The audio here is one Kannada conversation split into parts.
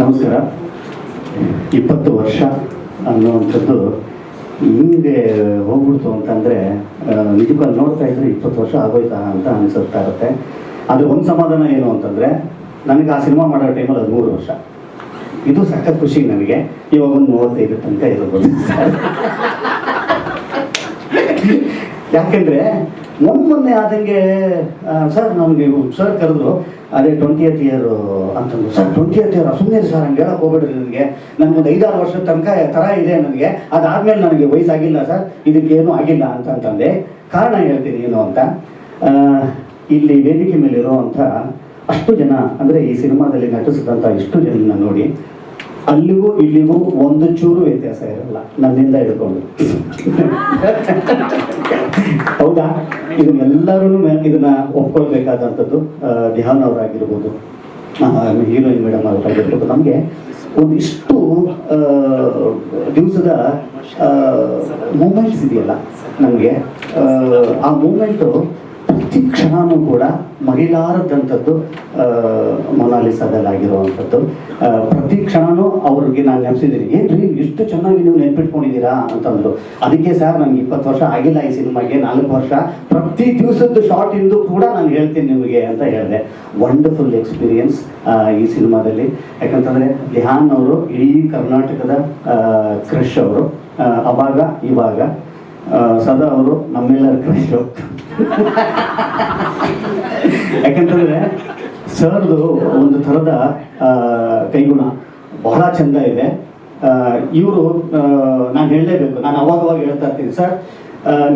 ನಮಸ್ಕಾರ. ಇಪ್ಪತ್ತು ವರ್ಷ ಅನ್ನುವಂಥದ್ದು ಹಿಂಗೆ ಹೋಗ್ಬಿಡ್ತು ಅಂತಂದರೆ ನಿಜವಾಗಿ ನೋಡ್ತಾ ಇದ್ರೆ ಇಪ್ಪತ್ತು ವರ್ಷ ಆಗೋಯ್ತಾ ಅಂತ ಅನಿಸುತ್ತಾ ಇರುತ್ತೆ. ಆದರೆ ಒಂದು ಸಮಾಧಾನ ಏನು ಅಂತಂದರೆ, ನನಗೆ ಆ ಸಿನಿಮಾ ಮಾಡೋ ಟೈಮಲ್ಲಿ ಹದಿಮೂರು ವರ್ಷ. ಇದು ಸಖತ್ ಖುಷಿ ನನಗೆ ಇವಾಗ ಒಂದು ಮೂವತ್ತೈದು ತನಕ ಇರಬಹುದು ಯಾಕೆಂದ್ರೆ ಮೊನ್ನೆ ಆದಂಗೆ ಸರ್ ನಮಗೆ ಸರ್ ಕರೆದ್ರು ಅದೇ ಟ್ವೆಂಟಿ ಏತ್ ಇಯರ್ ಅಂತಂದ್ರು. ಸರ್ ಟ್ವೆಂಟಿ ಏತ್ ಇಯರ್ ಸುಮ್ಮನೆ ಸರ್, ಹಂಗೆ ಹೇಳಕ್ ಹೋಗ್ಬಿಡ್ರಿ ನನಗೆ ನನ್ಗೊಂದು ಐದಾರು ವರ್ಷದ ತನಕ ಥರ ಇದೆ ನನಗೆ. ಅದಾದ್ಮೇಲೆ ನನಗೆ ವಯಸ್ಸಾಗಿಲ್ಲ ಸರ್. ಇದಕ್ಕೇನು ಆಗಿಲ್ಲ ಅಂತ ಅಂತಂದೆ. ಕಾರಣ ಹೇಳ್ತೀನಿ ಏನು ಅಂತ. ಇಲ್ಲಿ ವೇದಿಕೆ ಮೇಲೆ ಇರುವಂಥ ಅಷ್ಟು ಜನ, ಅಂದರೆ ಈ ಸಿನಿಮಾದಲ್ಲಿ ನಟಿಸಿದಂಥ ಇಷ್ಟು ಜನ ನೋಡಿ ಅಲ್ಲಿಗೂ ಇಲ್ಲಿಗೂ ಒಂದು ಚೂರು ವ್ಯತ್ಯಾಸ ಇರಲ್ಲ. ನನ್ನಿಂದ ಹಿಡ್ಕೊಂಡು. ಹೌದಾ? ಇದನ್ನೆಲ್ಲರೂ ಇದನ್ನ ಒಪ್ಕೊಳ್ಬೇಕಾದಂಥದ್ದು ಧ್ಯಾನ್ ಅವರಾಗಿರ್ಬೋದು. ಹೀರೋಯಿನ್ ಮೇಡಮ್ ಅವರಾಗಿರ್ಬೋದು. ನಮಗೆ ಒಂದಿಷ್ಟು ದಿವಸದ ಮೂಮೆಂಟ್ಸ್ ಇದೆಯಲ್ಲ ನಮಗೆ. ಆ ಮೂಮೆಂಟು ಪ್ರತಿ ಕ್ಷಣನೂ ಕೂಡ ಮರಿಲಾರದಂಥದ್ದು ಮೊನಾಲಿಸದಲ್ಲಾಗಿರುವಂಥದ್ದು. ಮೊನಾಲಿಸಾದಲ್ಲಿ ಪ್ರತಿ ಕ್ಷಣನೂ ಅವ್ರಿಗೆ ನಾನು ನೆನೆಸಿದ್ದೀನಿ ಏನ್ರಿ ಇಷ್ಟು ಚೆನ್ನಾಗಿ ನೀವು ನೆನ್ಪಿಟ್ಕೊಂಡಿದ್ದೀರಾ? ಅಂತಂದ್ರು. ಅದಕ್ಕೆ ಸರ್ ನನಗೆ ಇಪ್ಪತ್ತು ವರ್ಷ ಆಗಿಲ್ಲ ಈ ಸಿನಿಮಾಗೆ, ನಾಲ್ಕು ವರ್ಷ. ಪ್ರತಿ ದಿವಸದ್ದು ಶಾರ್ಟ್ ಇಂದು ಕೂಡ ನಾನು ಹೇಳ್ತೀನಿ ನಿಮಗೆ ಅಂತ ಹೇಳಿದೆ. ವಂಡರ್ಫುಲ್ ಎಕ್ಸ್ಪೀರಿಯನ್ಸ್ ಈ ಸಿನಿಮಾದಲ್ಲಿ. ಯಾಕಂತಂದ್ರೆ ಧ್ಯಾನ್ ಅವರು, ಇಡೀ ಕರ್ನಾಟಕದ ಕ್ರಶ್ ಅವರು ಅವಾಗ, ಇವಾಗ ಸದಾ ಅವರು ನಮ್ಮೆಲ್ಲರ ಕ್ರಶ್ ಯಾಕಂತಂದ್ರೆ ಸರ್ದು ಒಂದು ಥರದ ಕೈಗುಣ ಬಹಳ ಚಂದ ಇದೆ. ಇವರು ನಾನು ಹೇಳಲೇಬೇಕು. ನಾನು ಅವಾಗ ಅವಾಗ ಹೇಳ್ತಾ ಇರ್ತೀನಿ, ಸರ್.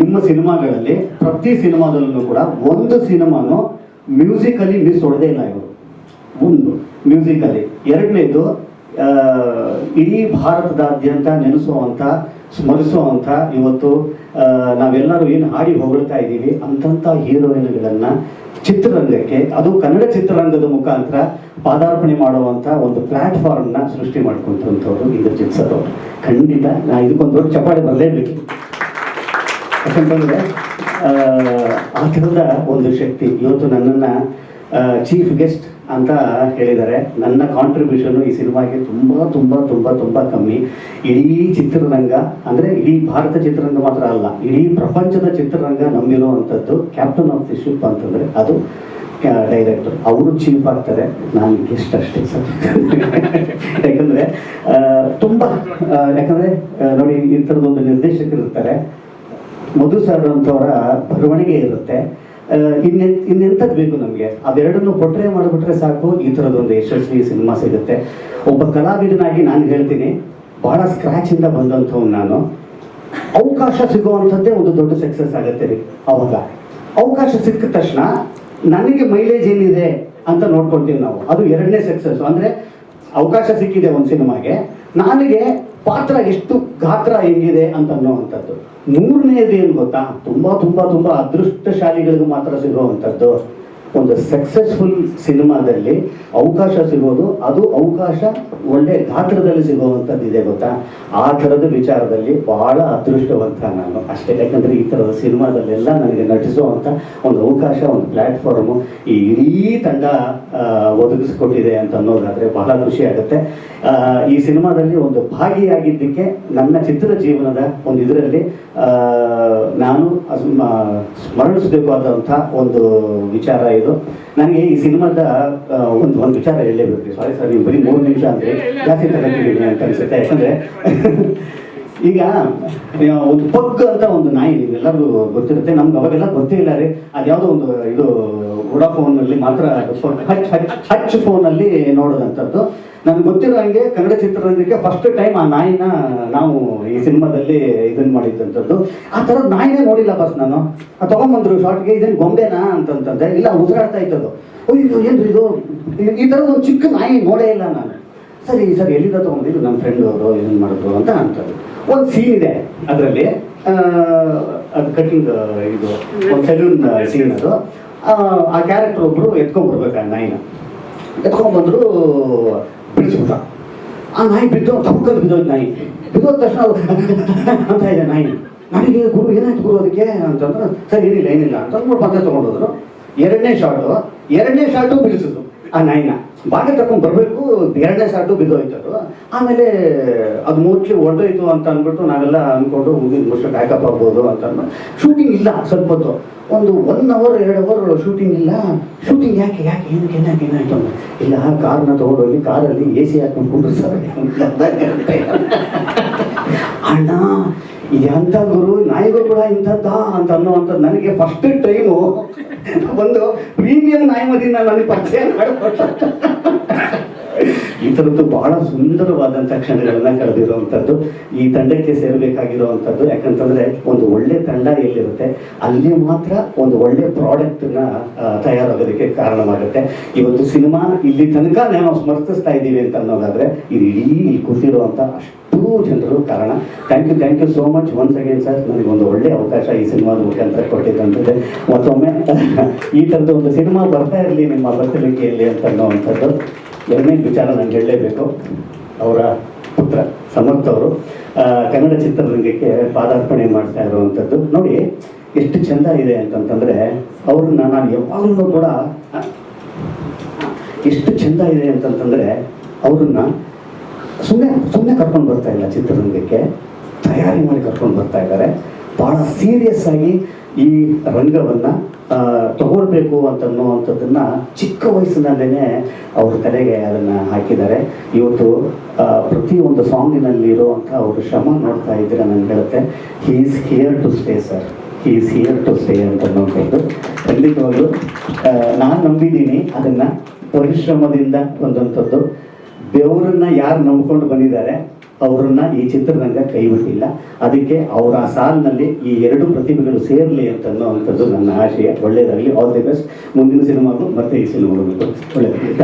ನಿಮ್ಮ ಸಿನಿಮಾಗಳಲ್ಲಿ, ಪ್ರತಿ ಸಿನಿಮಾದಲ್ಲೂ ಕೂಡ ಒಂದು ಸಿನಿಮಾನು ಮ್ಯೂಸಿಕಲಿ ಮಿಸ್ ಹೊಡೆದೇ ಇಲ್ಲ ಇವರು. ಒಂದು ಮ್ಯೂಸಿಕಲಿ. ಎರಡನೇದು ಇಡೀ ಭಾರತದಾದ್ಯಂತ ನೆನೆಸುವಂಥ, ಸ್ಮರಿಸುವಂಥ ಇವತ್ತು ನಾವೆಲ್ಲರೂ ಏನು ಹಾಡಿ ಹೊಗಳ್ತಾ ಇದ್ದೀವಿ ಅಂತಂಥ ಹೀರೋಯಿನ್ಗಳನ್ನ ಚಿತ್ರರಂಗಕ್ಕೆ, ಅದು ಕನ್ನಡ ಚಿತ್ರರಂಗದ ಮುಖಾಂತರ ಪಾದಾರ್ಪಣೆ ಮಾಡುವಂಥ ಒಂದು ಪ್ಲಾಟ್ಫಾರ್ಮ್ನ ಸೃಷ್ಟಿ ಮಾಡ್ಕೊಂತಂಥವ್ರು ಇಂದ್ರಜಿತ್ ಸರ್ ಅವರು. ಖಂಡಿತ ನಾ ಇದಕ್ಕೊಂದು ದೊಡ್ಡ ಬರಲೇಬೇಕು. ಯಾಕಂತಂದ್ರೆ, ಆ ಥರದ ಒಂದು ಶಕ್ತಿ. ಇವತ್ತು ನನ್ನನ್ನು ಚೀಫ್ ಗೆಸ್ಟ್ ಅಂತ ಹೇಳಿದ್ದಾರೆ. ನನ್ನ ಕಾಂಟ್ರಿಬ್ಯೂಷನ್ ಈ ಸಿನಿಮಾಗೆ ತುಂಬ ತುಂಬ ತುಂಬ ತುಂಬ ಕಮ್ಮಿ. ಇಡೀ ಚಿತ್ರರಂಗ, ಅಂದರೆ ಇಡೀ ಭಾರತ ಚಿತ್ರರಂಗ ಮಾತ್ರ ಅಲ್ಲ, ಇಡೀ ಪ್ರಪಂಚದ ಚಿತ್ರರಂಗ ನಂಬಿರುವಂಥದ್ದು ಕ್ಯಾಪ್ಟನ್ ಆಫ್ ದಿ ಶಿಪ್ ಅಂತಂದರೆ ಅದು ಡೈರೆಕ್ಟರ್ ಅವರು ಚೀಪ್ ಆಗ್ತಾರೆ. ನಾನು ಗೆಸ್ಟ್ ಅಷ್ಟೇ ಸರ್. ಯಾಕಂದರೆ ತುಂಬ ಯಾಕಂದರೆ ನೋಡಿ, ಈ ಥರದೊಂದು ನಿರ್ದೇಶಕರು ಇರ್ತಾರೆ ಮಧು ಸರ್ ಅಂತವರ ಬರವಣಿಗೆ ಇರುತ್ತೆ. ಆ, ಇನ್ನೆ ಇನ್ನೆಂಥದ್ದು ಬೇಕು ನಮಗೆ? ಅದೆರಡನ್ನು ಕೊಟ್ಟರೆ ಮಾಡಿಬಿಟ್ರೆ ಸಾಕು. ಈ ಥರದೊಂದು ಯಶಸ್ವಿ ಸಿನಿಮಾ ಸಿಗುತ್ತೆ. ಒಬ್ಬ ಕಲಾವಿದನಾಗಿ ನಾನು ಹೇಳ್ತೀನಿ ಬಹಳ ಸ್ಕ್ರ್ಯಾಚಿಂದ ಬಂದಂಥವ್ನು ನಾನು. ಅವಕಾಶ ಸಿಗುವಂಥದ್ದೇ ಒಂದು ದೊಡ್ಡ ಸಕ್ಸಸ್ ಆಗುತ್ತೆ ರೀ ಅವಾಗ. ಅವಕಾಶ ಸಿಕ್ಕ ತಕ್ಷಣ ನನಗೆ ಮೈಲೇಜ್ ಏನಿದೆ ಅಂತ ನೋಡ್ಕೊಳ್ತೀವಿ ನಾವು. ಅದು ಎರಡನೇ ಸಕ್ಸಸ್ ಅಂದರೆ ಅವಕಾಶ ಸಿಕ್ಕಿದೆ ಒಂದು ಸಿನಿಮಾಗೆ. ನನಗೆ ಪಾತ್ರ ಎಷ್ಟು ಗಾತ್ರ ಹೆಂಗಿದೆ ಅಂತ ಅನ್ನೋವಂಥದ್ದು. ಮೂರನೇದು ಏನು ಗೊತ್ತಾ? ತುಂಬ ತುಂಬ ತುಂಬ ಅದೃಷ್ಟಶಾಲಿಗಳಿಗೆ ಮಾತ್ರ ಸಿಗುವಂಥದ್ದು. ಒಂದು ಸಕ್ಸಸ್ಫುಲ್ ಸಿನಿಮಾದಲ್ಲಿ ಅವಕಾಶ ಸಿಗೋದು, ಅದು ಅವಕಾಶ ಒಳ್ಳೆ ಗಾತ್ರದಲ್ಲಿ ಸಿಗುವಂಥದ್ದು ಇದೆ ಗೊತ್ತಾ? ಆ ಥರದ ವಿಚಾರದಲ್ಲಿ ಬಹಳ ಅದೃಷ್ಟವಂತ ನಾನು. ಅಷ್ಟೇ ಯಾಕಂದರೆ ಈ ಥರದ ಸಿನಿಮಾದಲ್ಲೆಲ್ಲ ನನಗೆ ನಟಿಸುವಂಥ ಒಂದು ಅವಕಾಶ, ಒಂದು ಪ್ಲ್ಯಾಟ್ಫಾರ್ಮು ಈ ಇಡೀ ತಂಡ ಒದಗಿಸ್ಕೊಟ್ಟಿದೆ ಅಂತ ಅನ್ನೋದಾದರೆ ಬಹಳ ಖುಷಿ ಆಗುತ್ತೆ. ಈ ಸಿನಿಮಾದಲ್ಲಿ ಒಂದು ಭಾಗಿಯಾಗಿದ್ದಕ್ಕೆ ನನ್ನ ಚಿತ್ರ ಜೀವನದ ಒಂದು ಇದರಲ್ಲಿ ನಾನು ಸ್ಮರಣಿಸಬೇಕಾದಂಥ ಒಂದು ವಿಚಾರ ಇದು. ನನಗೆ ಈ ಸಿನಿಮಾದ ಒಂದು ಒಂದು ವಿಚಾರ ಹೇಳಲೇಬೇಕು. ಸಾರಿ ಸರ್ ನೀವು ಬರೀ ಮೂರು ನಿಮಿಷ ಅಂದರೆ ಜಾಸ್ತಿ ತಗೊಂಡಿದ್ದೀನಿ ಅಂತ ಅನಿಸುತ್ತೆ. ಯಾಕಂದರೆ ಈಗ ಒಂದು ಪಗ್ ಅಂತ ಒಂದು ನಾಯಿ ನಿಮ್ಗೆಲ್ಲರಿಗೂ ಗೊತ್ತಿರುತ್ತೆ. ನಮ್ಗೆ ಅವಾಗೆಲ್ಲ ಗೊತ್ತೇ ಇಲ್ಲ ರೀ. ಅದ್ಯಾವುದೋ ಒಂದು ಇದು ವೋಡಾಫೋನಲ್ಲಿ ಮಾತ್ರ ಹಚ್ ಹಚ್ ಹಚ್ ಫೋನಲ್ಲಿ ನೋಡೋದಂಥದ್ದು ನನಗೆ ಗೊತ್ತಿರೋ ಹಂಗೆ ಕನ್ನಡ ಚಿತ್ರರಂಗಕ್ಕೆ ಫಸ್ಟ್ ಟೈಮ್ ಆ ನಾಯಿನ ನಾವು ಈ ಸಿನಿಮಾದಲ್ಲಿ ಇದನ್ನ ಮಾಡಿದ್ದಂಥದ್ದು. ಆ ಥರದ ನಾಯಿನೇ ನೋಡಿಲ್ಲ ಬಸ್ ನಾನು. ಅದು ತೊಗೊಂಬಂದ್ರು ಶಾರ್ಟ್ಗೆ ಇದೇನು ಗೊಂಬೆನಾ? ಅಂತಂತಂದೆ. ಇಲ್ಲ ಉಸಿರಾಡ್ತಾ ಇದ್ದದು ಅಯ್ಯೋ ಏನ್ರಿ ಇದು? ಈ- ತರ ಒಂದು ಚಿಕ್ಕ ನಾಯಿ ನೋಡೇ ಇಲ್ಲ ನಾನು. ಸರಿ ಸರ್ ಎಲ್ಲಿಂದ ತೊಗೊಂಡಿದ್ದು? ನಮ್ಮ ಫ್ರೆಂಡ್ ಅವರು ಏನು ಮಾಡಿದ್ರು ಅಂತ ಅಂತದ್ದು. ಒಂದು ಸೀನ್ ಇದೆ ಅದರಲ್ಲಿ. ಅದು ಕಟಿಂಗ್ ಇದು ಒಂದು ಸೆಲೂನ್ ಸೀನ್ ಅದು. ಆ, ಕ್ಯಾರೆಕ್ಟರ್ ಒಬ್ಬರು ಎತ್ಕೊಂಡ್ಬರ್ಬೇಕು ಆ ನಾಯಿನ. ಎತ್ಕೊಂಡ್ಬಂದ್ರು ಬಿಡಿಸ್ಬಿಟ್ಟ ಆ ನಾಯಿ ಬಿದ್ದು ತಪ್ಪಕ್ಕಲ್ಲಿ ಬಿದ್ದೋಯ್ತು ನಾಯಿ. ಬಿದ್ದೋದ ತಕ್ಷಣ ಅಂತ ಇದೆ ನಾಯಿ. ನನಗೆ ಗುರು, ಏನಾಯ್ತು ಗುರು ಅದಕ್ಕೆ? ಅಂತಂದ್ರೆ, ಸರ್, ಏನಿಲ್ಲ ಏನಿಲ್ಲ ಅಂತ ಮೂರು ಮತ್ತೆ ತೊಗೊಂಡೋದ್ರು. ಎರಡನೇ ಶಾಟು ಎರಡನೇ ಶಾಟು ಬೀಳಿಸಿದ್ರು ಆ ನಾಯಿನ. ಬಾಗಿಲು ತಗೊಂಡು ಬರಬೇಕು, ಎರಡನೇ ಸಾಟು ಬಿದ್ದೋಯ್ತದು. ಆಮೇಲೆ ಅದು ಮೂರ್ಚಿ ಹೊಡೆದೋಯ್ತು ಅಂತ ಅಂದ್ಬಿಟ್ಟು ನಾವೆಲ್ಲ ಅಂದ್ಕೊಂಡು ಮುಗಿದ ಮುಷ್ಟು ಬ್ಯಾಕಪ್ ಆಗ್ಬೋದು ಅಂತ ಅಂದ್ಬಿಟ್ಟು. ಶೂಟಿಂಗ್ ಇಲ್ಲ ಸ್ವಲ್ಪ ಹೊತ್ತು. ಒಂದು ಒನ್ ಅವರ್ ಎರಡು ಅವರ್ ಶೂಟಿಂಗ್ ಇಲ್ಲ. ಶೂಟಿಂಗ್ ಯಾಕೆ ಯಾಕೆ, ಏನಕ್ಕೆ ಏನಕ್ಕೆ ಏನಾಯ್ತು ಅಂದ್ರೆ ಇಲ್ಲ ಕಾರ್ನ ತಗೊಂಡೋಗಿ ಕಾರಲ್ಲಿ ಎ ಸಿ ಹಾಕೊಂಡು ಕುಂಡ್ರಿಸ್ತಾರೆ ಅಣ್ಣ ಎಂಥ ಗುರು? ನಾಯಿಗಳು ಕೂಡ ಇಂಥದ್ದಾ? ಅಂತ ಅನ್ನುವಂಥದ್ದು ನನಗೆ ಫಸ್ಟ್ ಟೈಮು ಒಂದು ಪ್ರೀಮಿಯಂ ನಾಯಿ ಮರಿನ ನನಗೆ ಪರಿಚಯ ಈ ಥರದ್ದು ಬಹಳ ಸುಂದರವಾದಂಥ ಕ್ಷಣಗಳನ್ನ ಕರೆದಿರುವಂಥದ್ದು ಈ ತಂಡಕ್ಕೆ ಸೇರಬೇಕಾಗಿರುವಂಥದ್ದು. ಯಾಕಂತಂದ್ರೆ ಒಂದು ಒಳ್ಳೆ ತಂಡ ಎಲ್ಲಿರುತ್ತೆ? ಅಲ್ಲಿ ಮಾತ್ರ ಒಂದು ಒಳ್ಳೆ ಪ್ರಾಡಕ್ಟ್ನ ತಯಾರಾಗೋದಕ್ಕೆ ಕಾರಣವಾಗುತ್ತೆ. ಇವತ್ತು ಸಿನಿಮಾ ಇಲ್ಲಿ ತನಕ ನಾವು ಸ್ಮರ್ತಿಸ್ತಾ ಇದ್ದೀವಿ ಅಂತ ಅನ್ನೋದಾದ್ರೆ, ಇದು ಇಡೀ ಇಲ್ಲಿ ಜನರು ಕಾರಣ. Thank you thank you so much once again sir ನನಗೆ ಒಂದು ಒಳ್ಳೆ ಅವಕಾಶ ಈ ಸಿನಿಮಾದ ಮುಖಾಂತರ ಕೊಟ್ಟಿದ್ದಂಥದ್ದೇ ಮತ್ತೊಮ್ಮೆ, ಈ ಥರದ್ದು ಒಂದು ಸಿನಿಮಾ ಬರ್ತಾ ಇರಲಿ ನಿಮ್ಮ ಬರ್ತಲಿಕೆಯಲ್ಲಿ ಅಂತ ಅನ್ನೋವಂಥದ್ದು. ಎರಡನೇ ವಿಚಾರ ನಾನು ಹೇಳಲೇಬೇಕು. ಅವರ ಪುತ್ರ ಸಮರ್ಥ ಅವರು ಕನ್ನಡ ಚಿತ್ರರಂಗಕ್ಕೆ ಪಾದಾರ್ಪಣೆ ಮಾಡ್ತಾ ಇರುವಂಥದ್ದು. ನೋಡಿ, ಎಷ್ಟು ಚೆಂದ ಇದೆ ಅಂತಂತಂದರೆ, ಅವ್ರನ್ನ ನಾನು ಯಾವಾಗಲೂ ಕೂಡ ಎಷ್ಟು ಚೆಂದ ಇದೆ ಅಂತಂತಂದರೆ, ಅವ್ರನ್ನ ಸುಮ್ಮನೆ ಸುಮ್ಮನೆ ಕರ್ಕೊಂಡು ಬರ್ತಾ ಇಲ್ಲ ಚಿತ್ರರಂಗಕ್ಕೆ. ತಯಾರಿ ಮಾಡಿ ಕರ್ಕೊಂಡು ಬರ್ತಾ ಇದ್ದಾರೆ. ಭಾಳ ಸೀರಿಯಸ್ ಆಗಿ ಈ ರಂಗವನ್ನ ತಗೊಳ್ಬೇಕು ಅಂತ ಅನ್ನುವಂಥದ್ದನ್ನ ಚಿಕ್ಕ ವಯಸ್ಸಿನಲ್ಲೇ ಅವ್ರ ತಲೆಗೆ ಅದನ್ನ ಹಾಕಿದ್ದಾರೆ. ಇವತ್ತು ಪ್ರತಿಯೊಂದು ಸಾಂಗಿನಲ್ಲಿ ಇರುವಂಥ ಅವ್ರ ಶ್ರಮ ನೋಡ್ತಾ ಇದ್ರೆ ನನಗೆ ಹೇಳುತ್ತೆ. He is here to stay sir is here to stay ಅಂತ ಅನ್ನೋಂಥದ್ದು ಖಂಡಿತವಾಗ್ಲೂ ನಾನು ನಂಬಿದ್ದೀನಿ ಅದನ್ನ ಪರಿಶ್ರಮದಿಂದ ಬಂದಂಥದ್ದು. ಬೆವರನ್ನ ಯಾರು ನಂಬ್ಕೊಂಡು ಬಂದಿದ್ದಾರೆ, ಅವರನ್ನ ಈ ಚಿತ್ರರಂಗ ಕೈ ಬಿಟ್ಟಿಲ್ಲ. ಅದಕ್ಕೆ ಅವರ ಆ ಸಾಲಿನಲ್ಲಿ ಈ ಎರಡು ಪ್ರತಿಭೆಗಳು ಸೇರಲಿ ಅಂತ ಅನ್ನೋವಂಥದ್ದು ನನ್ನ ಆಶಯ ಒಳ್ಳೆಯದಾಗಲಿ ಆಲ್ ದಿ ಬೆಸ್ಟ್ ಮುಂದಿನ ಸಿನಿಮಾಗೂ ಮತ್ತೆ ಈ ಸಿನಿಮಾಗೂ ಒಳ್ಳೆಯದಾಗಲಿ